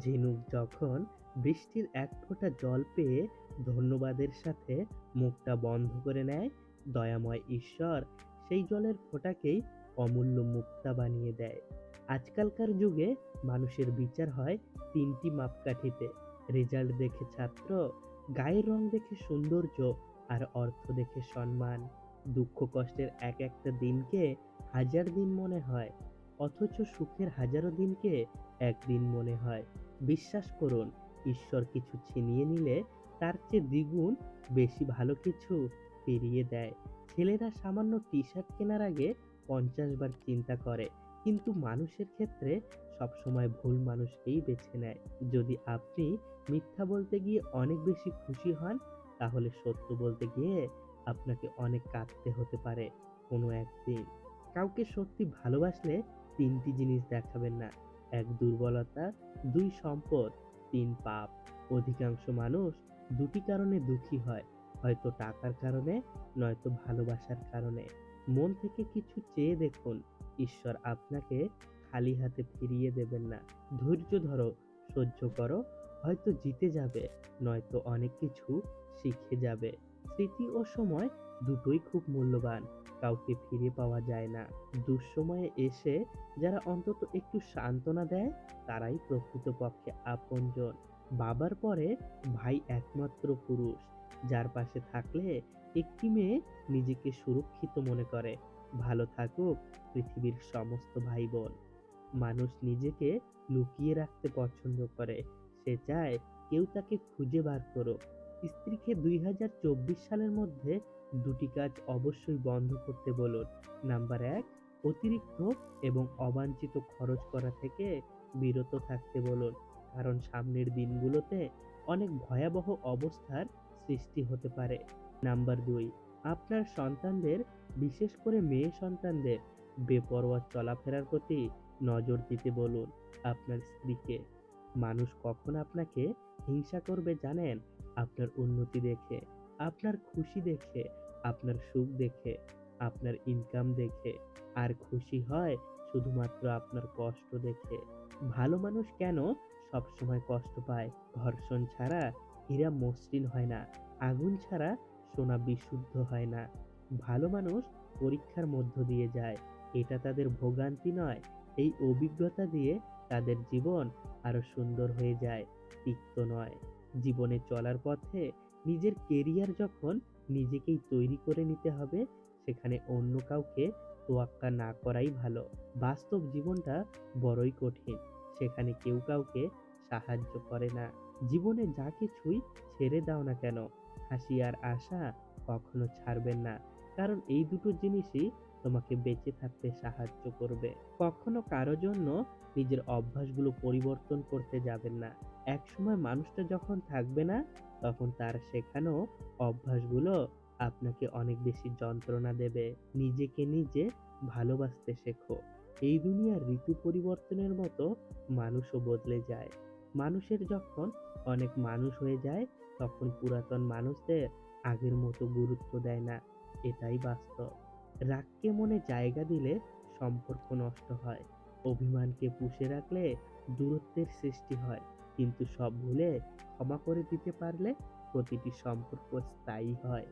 ঝিনুক যখন বৃষ্টির এক ফোঁটা জল পেয়ে ধন্যবাদের সাথে মুখটা বন্ধ করে নেয়, দয়াময় ঈশ্বর সেই জলের ফোঁটাকেই অমূল্য মুক্তা বানিয়ে দেয়। আজকালকার যুগে মানুষের বিচার হয় তিনটি মাপকাঠিতে। রেজাল্ট দেখে ছাত্র, গায়ের রং দেখে সৌন্দর্য আর অর্থ দেখে সম্মান। দুঃখ কষ্টের এক একটা দিনকে হাজার দিন মনে হয়, অথচ সুখের হাজারো দিনকে একদিন মনে হয়। বিশ্বাস করুন, ঈশ্বর কিছু ছিনিয়ে নিলে তার চেয়ে দ্বিগুণ বেশি ভালো কিছু ফিরিয়ে দেয়। ছেলেরা সামান্য টি শার্ট কেনার আগে পঞ্চাশ বার চিন্তা করে, কিন্তু মানুষের ক্ষেত্রে সবসময় ভুল মানুষকেই বেছে নেয়। যদি আপনি মিথ্যা বলতে গিয়ে অনেক বেশি খুশি হন, তাহলে সত্য বলতে গিয়ে আপনাকে অনেক কাঁদতে হতে পারে কোনো একদিন। কাউকে সত্যি ভালোবাসলে তিনটি জিনিস দেখাবেন না এক দুর্বলতা, দুই সম্পদ, তিন পাপ। অধিকাংশ মানুষ দুটি কারণে দুঃখী হয়, হয়তো টাকার কারণে, নয়তো ভালোবাসার কারণে। মন থেকে কিছু চেয়ে দেখুন, ঈশ্বর আপনাকে খালি হাতে ফিরিয়ে দেবেন না। ধৈর্য ধরো, সহ্য করো, হয়তো জিতে যাবে, নয়তো অনেক কিছু শিখে যাবে। স্মৃতি ও সময় দুটোই খুব মূল্যবান। কাউকে ফিরে পাওয়া যায় না। দুঃসময়ে এসে যারা অন্তত একটু সান্ত্বনা দেয়, তারাই প্রকৃতপক্ষে আপনজন। বাবার পরে ভাই একমাত্র পুরুষ, যার পাশে থাকলে একটি মেয়ে নিজেকে সুরক্ষিত মনে করে। ভালো থাকুক পৃথিবীর সমস্ত ভাই বোন মানুষ নিজেকে লুকিয়ে রাখতে পছন্দ করে। সে চায় কেউ তাকে খুঁজে বার করুক। স্ত্রীকে দুই হাজার চব্বিশ সালের মধ্যে দুটি কাজ অবশ্যই বন্ধ করতে বলুন। নাম্বার এক, অতিরিক্ত এবং অবাঞ্ছিত খরচ করা থেকে বিরত থাকতে বলুন, কারণ সামনের দিনগুলোতে অনেক ভয়াবহ অবস্থার সৃষ্টি হতে পারে। নাম্বার দুই, আপনার সন্তানদের, বিশেষ করে মেয়ে সন্তানদের, বেপরোয়া চলাফেরার প্রতি নজর দিতে বলুন আপনার স্ত্রীকে। মানুষ কখন আপনাকে হিংসা করবে জানেন? আপনার উন্নতি দেখে। আপনার খুশি দেখে, আপনার সুখ দেখে, আপনার ইনকাম দেখে। আর খুশি হয় শুধুমাত্র আপনার কষ্ট দেখে। ভালো মানুষ কেন সবসময় কষ্ট পায়? ঘর্ষণ ছাড়া হীরা মসৃণ হয় না, আগুন ছাড়া সোনা বিশুদ্ধ হয় না। ভালো মানুষ পরীক্ষার মধ্য দিয়ে যায়, এটা তাদের ভোগান্তি নয়। এই অভিজ্ঞতা দিয়ে তাদের জীবন আরও সুন্দর হয়ে যায়, তিক্ত নয়। জীবনে চলার পথে নিজের কেরিয়ার যখন নিজেকেই তৈরি করে নিতে হবে, সেখানে অন্য কাউকে তোয়াক্কা না করাই ভালো। বাস্তব জীবনটা বড়ই কঠিন, সেখানে কেউ কাউকে সাহায্য করে না। জীবনে যা কিছুই ছেড়ে দাও না কেন, হাসি আর আশা কখনো ছাড়বেন না। কারণ এই দুটো জিনিসই তোমাকে বেঁচে থাকতে সাহায্য করবে। কখনো কারও জন্য নিজের অভ্যাসগুলো পরিবর্তন করতে যাবেন না। একসময় মানুষটা যখন থাকবে না, তখন তার শেখানো অভ্যাসগুলো আপনাকে অনেক বেশি যন্ত্রণা দেবে। নিজেকে নিজে ভালোবাসতে শেখো। এই দুনিয়ার ঋতু পরিবর্তনের মতো মানুষও বদলে যায়। মানুষের যখন অনেক মানুষ হয়ে যায়, তখন পুরাতন মানুষদের আগের মতো গুরুত্ব দেয় না। এটাই বাস্তব। রাগকে মনে জায়গা দিলে সম্পর্ক নষ্ট হয়। অভিমানকে পুষে রাখলে দূরত্বের সৃষ্টি হয়। কিন্তু সব ভুলে ক্ষমা করে দিতে পারলে প্রতিটি সম্পর্ক স্থায়ী হয়।